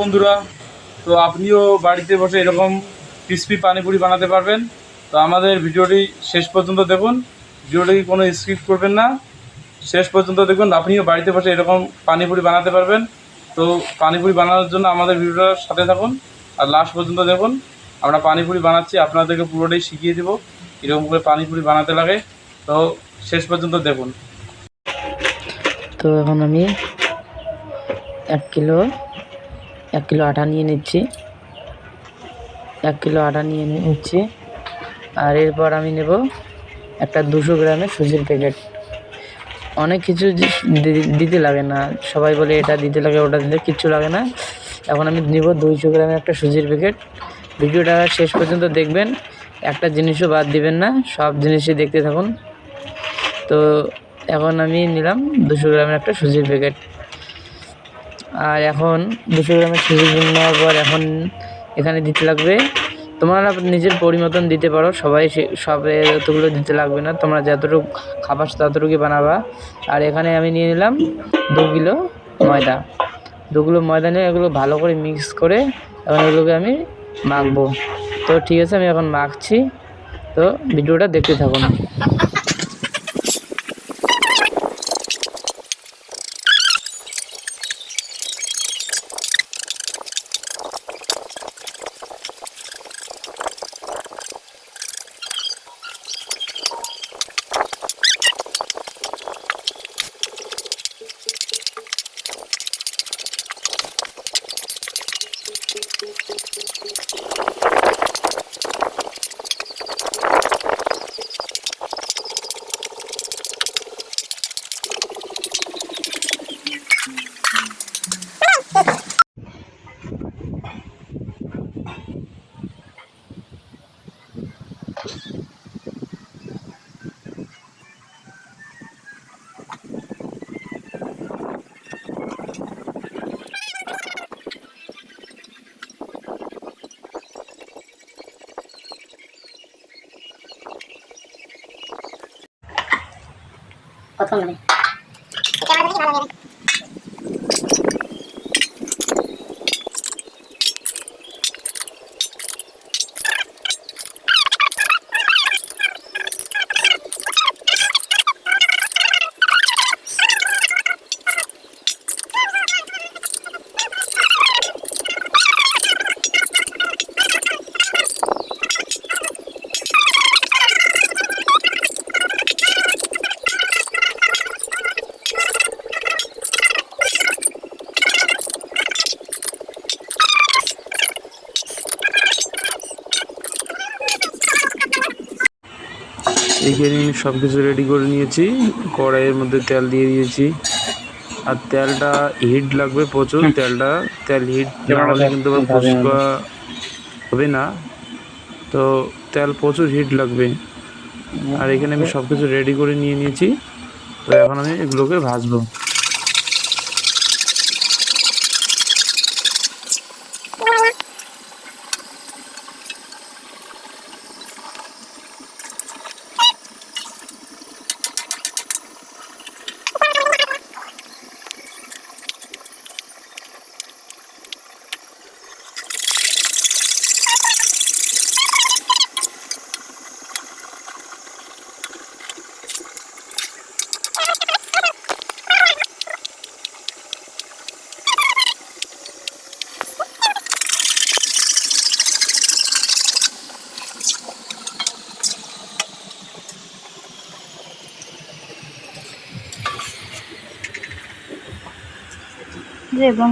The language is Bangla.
বন্ধুরা, তো আপনিও বাড়িতে বসে এরকম ক্রিসপি পানিপুরি বানাতে পারবেন। তো আমাদের ভিডিওটি শেষ পর্যন্ত দেখুন। ভিডিওটি কোনো স্কিপ করবেন না। শেষ পর্যন্ত দেখুন, আপনিও বাড়িতে বসে এরকম পানিপুরি বানাতে পারবেন। তো পানিপুরি বানানোর জন্য আমাদের ভিডিওটার সাথে থাকুন আর লাস্ট পর্যন্ত দেখুন। আমরা পানিপুরি বানাচ্ছি, আপনাদেরকে পুরোটাই শিখিয়ে দেবো এরকম করে পানিপুরি বানাতে লাগে। তো শেষ পর্যন্ত দেখুন। তো এখন আমি এক কিলো এক কিলো আটা নিয়ে নিচ্ছি। এক কিলো আটা নিয়ে নিচ্ছি। আর এরপর আমি নেব একটা দুশো গ্রামের সুজির প্যাকেট। অনেক কিছু দিতে লাগে না। সবাই বলে এটা দিতে লাগে, ওটা দিতে কিচ্ছু লাগে না। এখন আমি নেব দুইশো গ্রামের একটা সুজির প্যাকেট। ভিডিওটা শেষ পর্যন্ত দেখবেন। একটা জিনিসও বাদ দিবেন না, সব জিনিসই দেখতে থাকুন। তো এখন আমি নিলাম দুশো গ্রামের একটা সুজির প্যাকেট। আর এখন দুশো গ্রামের সুজি নেওয়ার পর এখন এখানে দিতে লাগবে। তোমরা নিজের পরিমতন দিতে পারো, সবাই সে- সব এতগুলো দিতে লাগবে না। তোমরা যতটুকু খাবার ততটুকুই বানাবা। আর এখানে আমি নিয়ে নিলাম দু কিলো ময়দা। দু কিলো ময়দা নিয়ে এগুলো ভালো করে মিক্স করে এখন এগুলোকে আমি মাখবো। তো ঠিক আছে, আমি এখন মাখছি। তো ভিডিওটা দেখতে থাকুন। প্রথম মানে এইখানে আমি সব কিছু রেডি করে নিয়েছি। কড়াইয়ের মধ্যে তেল দিয়ে দিয়েছি। আর তেলটা হিট লাগবে প্রচুর তেলটা তেল হিট না হলে কিন্তু ফুচকা হবে না। তো তেল প্রচুর হিট লাগবে। আর এখানে আমি সব কিছু রেডি করে নিয়ে নিয়েছি। তো এখন আমি এগুলোকে ভাজবো। 这也不。